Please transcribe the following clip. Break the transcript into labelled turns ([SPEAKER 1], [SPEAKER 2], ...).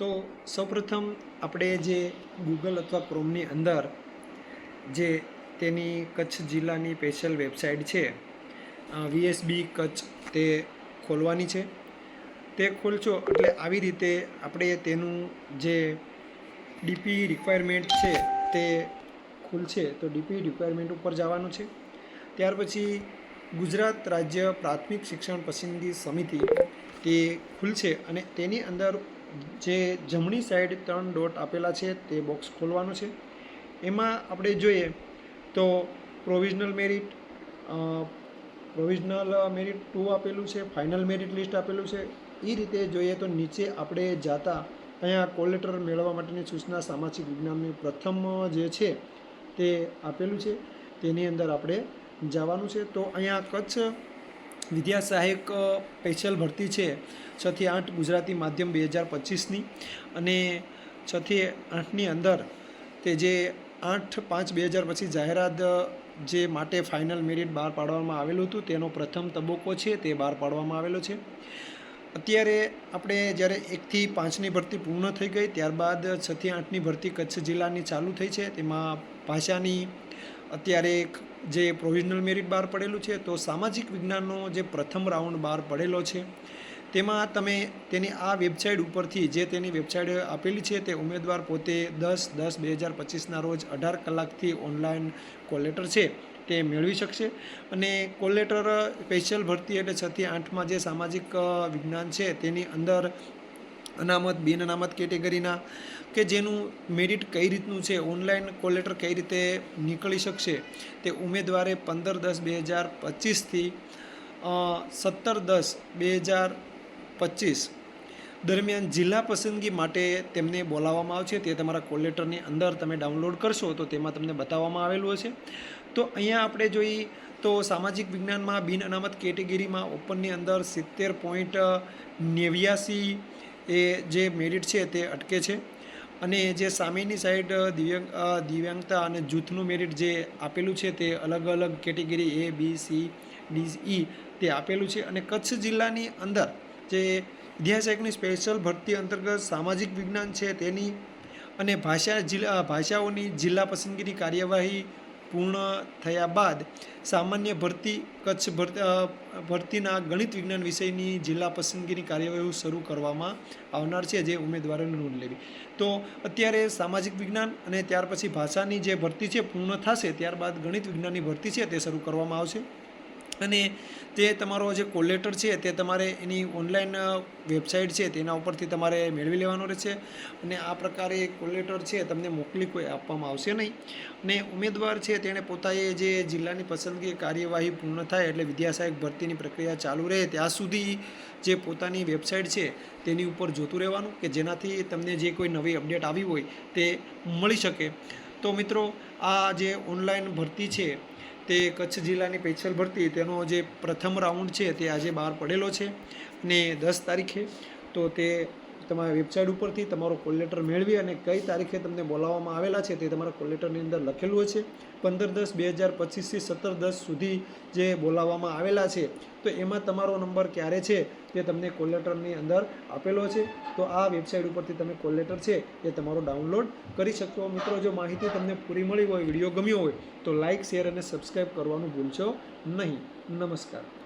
[SPEAKER 1] તો સૌપ્રથમ આપણે જે ગૂગલ અથવા ક્રોમની અંદર જે તેની કચ્છ જિલ્લાની સ્પેશિયલ વેબસાઇટ છે વીએસબી કચ્છ તે ખોલવાની છે. તે ખોલશો એટલે આવી રીતે આપણે તેનું જે ડીપી રિક્વાયરમેન્ટ છે તે ખુલશે. તો ડીપી રિક્વાયરમેન્ટ ઉપર જવાનું છે. ત્યાર પછી ગુજરાત રાજ્ય પ્રાથમિક શિક્ષણ પસંદગી સમિતિ તે ખુલશે અને તેની અંદર જે જમણી સાઈડ ત્રણ ડોટ આપેલા છે, તે બોક્સ ખોલવાનું છે. એમાં આપણે જોઈએ તો provisional merit provisional merit two આપેલું છે ફાઇનલ મેરિટ લિસ્ટ આપેલું છે. એ રીતે જોઈએ તો નીચે આપણે જાતા અહીંયા કોલેટર મેળવવા માટેની સૂચના સામાજિક વિજ્ઞાનની પ્રથમ જે છે, તે આપેલું છે. તેની અંદર આપણે જવાનું છે. તો અહીંયા કચ્છ વિદ્યા સહાયક સ્પેશિયલ ભરતી છે છથી આઠ ગુજરાતી માધ્યમ બે હજાર પચીસની અને છથી આઠની અંદર તે જે આઠ પાંચ બે હજાર પછી જાહેરાત જે માટે ફાઇનલ મેરિટ બહાર પાડવામાં આવેલું હતું તેનો પ્રથમ તબક્કો છે તે બહાર પાડવામાં આવેલો છે. અત્યારે આપણે જ્યારે એકથી પાંચની ભરતી પૂર્ણ થઈ ગઈ ત્યારબાદ છથી આઠની ભરતી કચ્છ જિલ્લાની ચાલુ થઈ છે તેમાં ભાષાની અત્યારે એક જે પ્રોવિઝનલ મેરિટ બહાર પડેલું છે, તો સામાજિક વિજ્ઞાનનો જે પ્રથમ રાઉન્ડ બહાર પડેલો છે, તેમાં તમે તેની આ વેબસાઇટ ઉપરથી જે તેની વેબસાઇટ આપેલી છે, તે ઉમેદવાર પોતે દસ દસ બે હજાર પચીસના રોજ અઢાર કલાકથી ઓનલાઈન કોલેટર છે, તે મેળવી શકશે. અને કોલેટર સ્પેશિયલ ભરતી એટલે છથી આઠમાં જે સામાજિક વિજ્ઞાન છે, તેની અંદર અનામત, બિન અનામત કેટેગરીના, કે જેનું મેરિટ કઈ રીતનું છે, ઓનલાઈન કોલેટર કઈ રીતે નીકળી શકશે, તે ઉમેદવારે પંદર દસ બે હજાર પચીસથી સત્તર દસ બે હજાર પચીસ દરમિયાન જિલ્લા પસંદગી માટે તેમને બોલાવવામાં આવશે. તે તમારા કોલેટરની અંદર તમે ડાઉનલોડ કરશો તો તેમાં તમને બતાવવામાં આવેલું હશે. તો અહીંયા આપણે જોઈએ તો સામાજિક વિજ્ઞાનમાં બિન અનામત કેટેગરીમાં ઓપનની અંદર સિત્તેર પોઈન્ટ નેવ્યાસી એ જે મેરિટ છે તે અટકે છે. અને જે સામેની સાઈડ દિવ્યાંગ દિવ્યાંગતા અને જૂથનું મેરિટ જે આપેલું છે તે અલગ અલગ category A B C D E તે આપેલું છે. અને કચ્છ જિલ્લાની અંદર જે વિદ્યાશાયકની સ્પેશિયલ ભરતી અંતર્ગત સામાજિક વિજ્ઞાન છે તેની અને ભાષા જિલ્લા ભાષાઓની જિલ્લા પસંદગીની કાર્યવાહી પૂર્ણ થયા બાદ સામાન્ય ભરતી કચ્છ ભરતીના ગણિત વિજ્ઞાન વિષયની જિલ્લા પસંદગીની કાર્યવાહી શરૂ કરવામાં આવનાર છે જે ઉમેદવારોને નોંધ લેવી. તો અત્યારે સામાજિક વિજ્ઞાન અને ત્યાર પછી ભાષાની જે ભરતી છે, પૂર્ણ થશે, ત્યારબાદ ગણિત વિજ્ઞાનની ભરતી છે, તે શરૂ કરવામાં આવશે. અને તે તમારો જે કોલેટર છે, તે તમારે એની ઓનલાઈન વેબસાઇટ છે, તેના ઉપરથી તમારે મેળવી લેવાનો રહેશે. અને આ પ્રકારે કોલેટર છે, તમને મોકલી કોઈ આપવામાં આવશે નહીં. અને ઉમેદવાર છે, તેણે પોતાએ જે જિલ્લાની પસંદગી કાર્યવાહી પૂર્ણ થાય એટલે વિદ્યાસહાયક ભરતીની પ્રક્રિયા ચાલુ રહે, ત્યાં સુધી જે પોતાની વેબસાઇટ છે, તેની ઉપર જોતું રહેવાનું કે જેનાથી તમને જે કોઈ નવી અપડેટ આવી હોય, તે મળી શકે. તો મિત્રો, આ જે ઓનલાઈન ભરતી છે તે કચ્છ જિલ્લાની સ્પેશિયલ ભરતી તેનો જે પ્રથમ રાઉન્ડ છે તે આજે બહાર પડેલો છે અને દસ તારીખે તો તે તમારા વેબસાઇટ ઉપરથી તમારો કોલ લેટર મેળવી અને કઈ તારીખે તમને બોલાવવામાં આવેલા છે તે તમારા કોલ લેટરની અંદર લખેલું હશે પંદર દસ બે હજાર પચીસથી સત્તર દસ સુધી જે બોલાવવામાં આવેલા છે, તો એમાં તમારો નંબર ક્યારે છે તે તમને કોલ લેટરની અંદર આપેલો છે. તો આ વેબસાઇટ ઉપરથી તમે કોલ લેટર છે એ તમારો ડાઉનલોડ કરી શકો. મિત્રો, જો માહિતી તમને પૂરી મળી હોય, વીડિયો ગમ્યો હોય, તો લાઇક શેર અને સબસ્ક્રાઈબ કરવાનું ભૂલશો નહીં. નમસ્કાર.